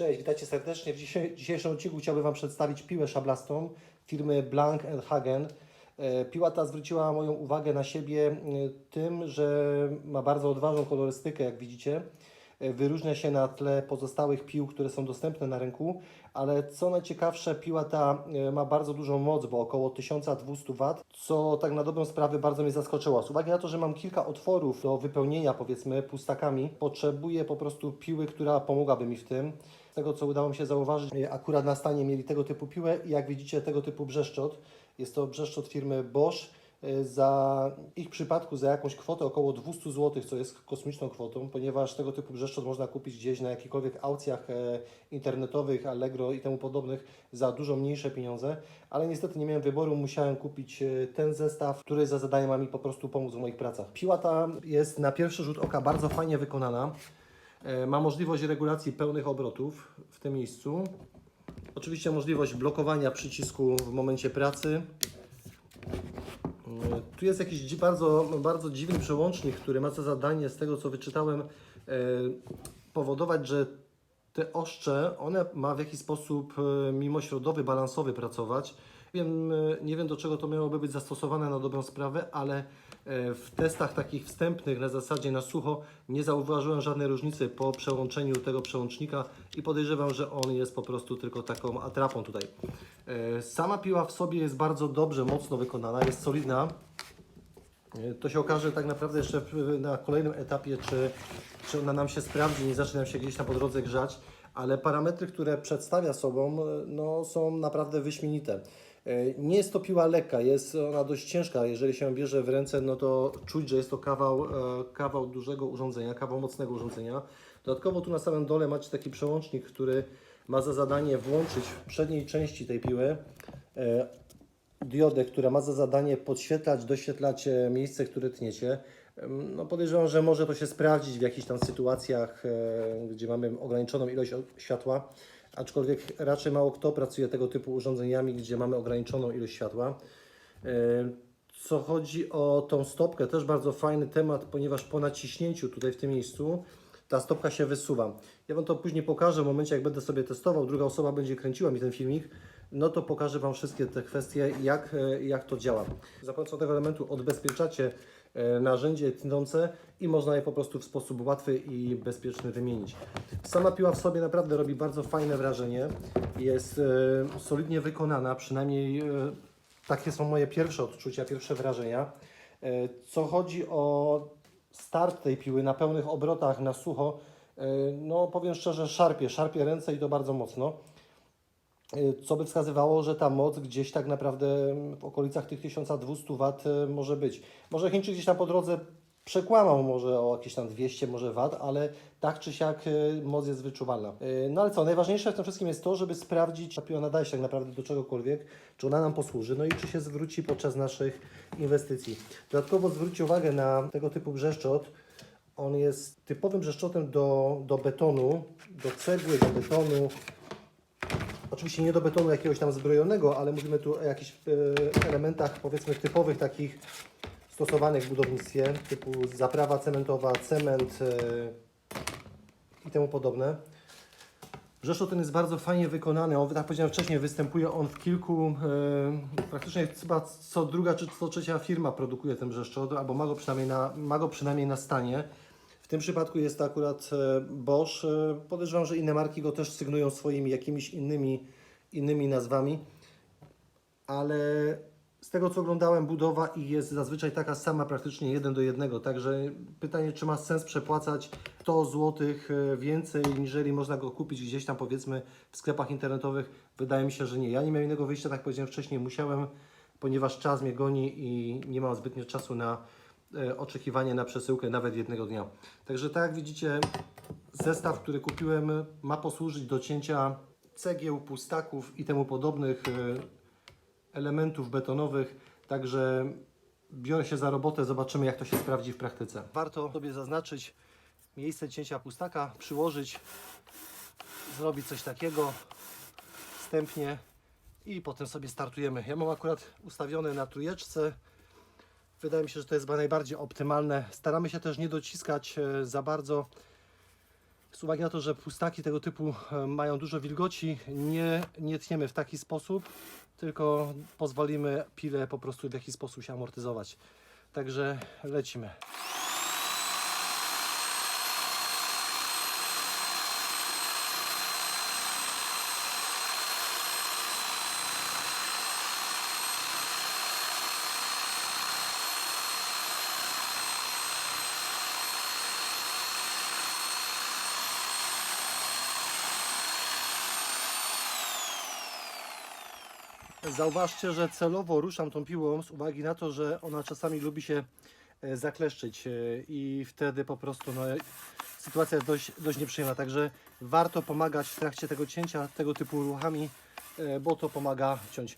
Cześć, witajcie serdecznie. W dzisiejszym odcinku chciałbym Wam przedstawić piłę szablastą firmy Blank Hagen. E, Piła ta zwróciła moją uwagę na siebie e, tym, że ma bardzo odważną kolorystykę, jak widzicie. E, Wyróżnia się na tle pozostałych pił, które są dostępne na rynku, ale co najciekawsze, piła ta ma bardzo dużą moc, bo około 1200 W, co tak na dobrą sprawę bardzo mnie zaskoczyło. Z uwagi na to, że mam kilka otworów do wypełnienia, powiedzmy, pustakami, potrzebuję po prostu piły, która pomogłaby mi w tym. Z tego, co udało mi się zauważyć, e, akurat na stanie mieli tego typu piłę i jak widzicie, tego typu brzeszczot. Jest to brzeszczot firmy Bosch. E, Za ich przypadku za jakąś kwotę około 200 zł, co jest kosmiczną kwotą, ponieważ tego typu brzeszczot można kupić gdzieś na jakichkolwiek aukcjach e, internetowych, Allegro i temu podobnych za dużo mniejsze pieniądze, ale niestety nie miałem wyboru, musiałem kupić ten zestaw, który za zadanie ma mi po prostu pomóc w moich pracach. Piła ta jest na pierwszy rzut oka bardzo fajnie wykonana. E, Ma możliwość regulacji pełnych obrotów w tym miejscu. Oczywiście możliwość blokowania przycisku w momencie pracy. E, Tu jest jakiś bardzo, bardzo dziwny przełącznik, który ma za zadanie, z tego co wyczytałem, e, powodować, że te oszcze, one ma w jakiś sposób e, mimośrodowy, balansowy pracować. Wiem, e, nie wiem do czego to miałoby być zastosowane na dobrą sprawę, ale e, w testach takich wstępnych na zasadzie na sucho nie zauważyłem żadnej różnicy po przełączeniu tego przełącznika i podejrzewam, że on jest po prostu tylko taką atrapą tutaj. E, Sama piła w sobie jest bardzo dobrze, mocno wykonana, jest solidna. To się okaże tak naprawdę jeszcze na kolejnym etapie, czy, czy ona nam się sprawdzi, nie zacznie nam się gdzieś tam po drodze grzać, ale parametry, które przedstawia sobą, e, no, są naprawdę wyśmienite. E, Nie jest to piła lekka, jest ona dość ciężka. Jeżeli się bierze w ręce, no to czuć, że jest to kawał, e, kawał dużego urządzenia, kawał mocnego urządzenia. Dodatkowo tu na samym dole macie taki przełącznik, który ma za zadanie włączyć w przedniej części tej piły diodę, która ma za zadanie podświetlać, doświetlać miejsce, które tniecie. No podejrzewam, że może to się sprawdzić w jakichś tam sytuacjach, e, gdzie mamy ograniczoną ilość światła, aczkolwiek raczej mało kto pracuje tego typu urządzeniami, gdzie mamy ograniczoną ilość światła. E, Co chodzi o tą stopkę, też bardzo fajny temat, ponieważ po naciśnięciu tutaj w tym miejscu ta stopka się wysuwa. Ja Wam to później pokażę w momencie, jak będę sobie testował, druga osoba będzie kręciła mi ten filmik, no to pokażę Wam wszystkie te kwestie, jak, e, jak to działa. Za pomocą tego elementu odbezpieczacie narzędzie tnące i można je po prostu w sposób łatwy i bezpieczny wymienić. Sama piła w sobie naprawdę robi bardzo fajne wrażenie. Jest e, solidnie wykonana, przynajmniej e, takie są moje pierwsze odczucia, pierwsze wrażenia. E, Co chodzi o start tej piły na pełnych obrotach, na sucho, e, no powiem szczerze, szarpie, szarpie ręce i to bardzo mocno. E, Co by wskazywało, że ta moc gdzieś tak naprawdę w okolicach tych 1200 W e, może być. Może Chińczyk gdzieś tam po drodze przekłamał może o jakieś tam 200 może W, ale tak czy siak e, moc jest wyczuwalna. No ale co, najważniejsze w tym wszystkim jest to, żeby sprawdzić, czy piła nadaje się tak naprawdę do czegokolwiek, czy ona nam posłuży, no i czy się zwróci podczas naszych inwestycji. Dodatkowo zwróćcie uwagę na tego typu brzeszczot. On jest typowym brzeszczotem do, do betonu, do cegły, do betonu, Oczywiście nie do betonu jakiegoś tam zbrojonego, ale mówimy tu o jakichś e, elementach powiedzmy typowych takich stosowanych w budownictwie, typu zaprawa cementowa, cement e, i temu podobne. Brzeszczot ten jest bardzo fajnie wykonany. On, tak powiedziałem wcześniej, występuje on w kilku, e, praktycznie chyba co druga czy co trzecia firma produkuje ten brzeszczot, albo ma go przynajmniej na, ma go przynajmniej na stanie. Tym przypadku jest to akurat e, Bosch. E, Podejrzewam, że inne marki go też sygnują swoimi jakimiś innymi, innymi nazwami, ale z tego co oglądałem, budowa i jest zazwyczaj taka sama, praktycznie jeden do jednego. Także pytanie, czy ma sens przepłacać 100 zł więcej, niżeli można go kupić gdzieś tam powiedzmy w sklepach internetowych? Wydaje mi się, że nie. Ja nie miałem innego wyjścia, tak powiedziałem wcześniej, musiałem, ponieważ czas mnie goni i nie mam zbytnio czasu na e, oczekiwanie na przesyłkę nawet jednego dnia. Także tak jak widzicie, zestaw, który kupiłem ma posłużyć do cięcia cegieł, pustaków i temu podobnych e, elementów betonowych, także biorę się za robotę, zobaczymy jak to się sprawdzi w praktyce. Warto sobie zaznaczyć miejsce cięcia pustaka, przyłożyć, zrobić coś takiego wstępnie i potem sobie startujemy. Ja mam akurat ustawione na trójeczce, wydaje mi się, że to jest chyba najbardziej optymalne. Staramy się też nie dociskać e, za bardzo Z uwagi na to, że pustaki tego typu e, mają dużo wilgoci, nie, nie tniemy w taki sposób, tylko pozwolimy pile po prostu w jakiś sposób się amortyzować. Także lecimy. Zauważcie, że celowo ruszam tą piłą z uwagi na to, że ona czasami lubi się e, zakleszczyć e, i wtedy po prostu no, sytuacja jest dość, dość nieprzyjemna. Także warto pomagać w trakcie tego cięcia tego typu ruchami, e, bo to pomaga ciąć.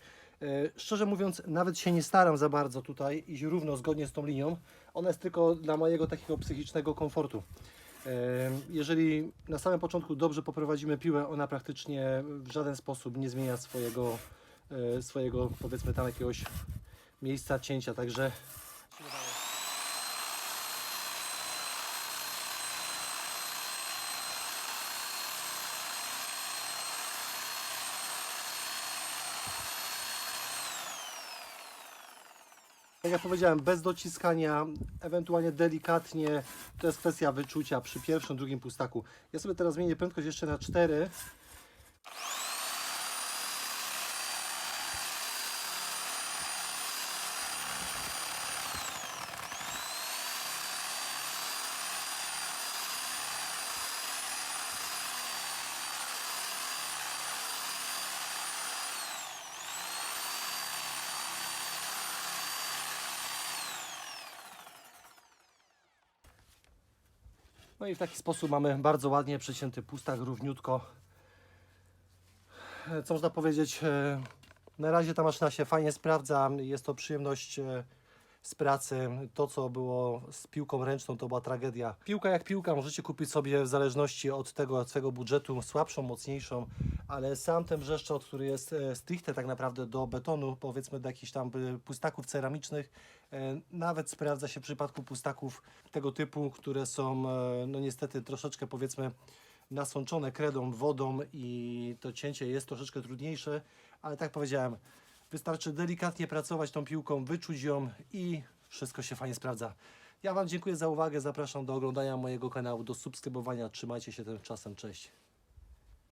Szczerze mówiąc, nawet się nie staram za bardzo tutaj iść równo, zgodnie z tą linią. Ona jest tylko dla mojego takiego psychicznego komfortu. Jeżeli na samym początku dobrze poprowadzimy piłę, ona praktycznie w żaden sposób nie zmienia swojego, swojego powiedzmy tam jakiegoś miejsca cięcia, także Tak jak powiedziałem, bez dociskania, ewentualnie delikatnie, to jest kwestia wyczucia przy pierwszym, drugim pustaku. Ja sobie teraz zmienię prędkość jeszcze na 4. No i w taki sposób mamy bardzo ładnie przecięty pustak, równiutko. E, Co można powiedzieć, e, na razie ta maszyna się fajnie sprawdza, jest to przyjemność e, z pracy. To, co było z piłką ręczną, to była tragedia. Piłka jak piłka, możecie kupić sobie w zależności od tego od swojego budżetu słabszą, mocniejszą, ale sam ten brzeszczot, który jest e, stricte tak naprawdę do betonu, powiedzmy do jakichś tam e, pustaków ceramicznych, e, nawet sprawdza się w przypadku pustaków tego typu, które są no niestety troszeczkę powiedzmy nasączone kredą, wodą i to cięcie jest troszeczkę trudniejsze, ale tak powiedziałem, wystarczy delikatnie pracować tą piłką, wyczuć ją i wszystko się fajnie sprawdza. Ja Wam dziękuję za uwagę, zapraszam do oglądania mojego kanału, do subskrybowania, trzymajcie się. Tymczasem, cześć.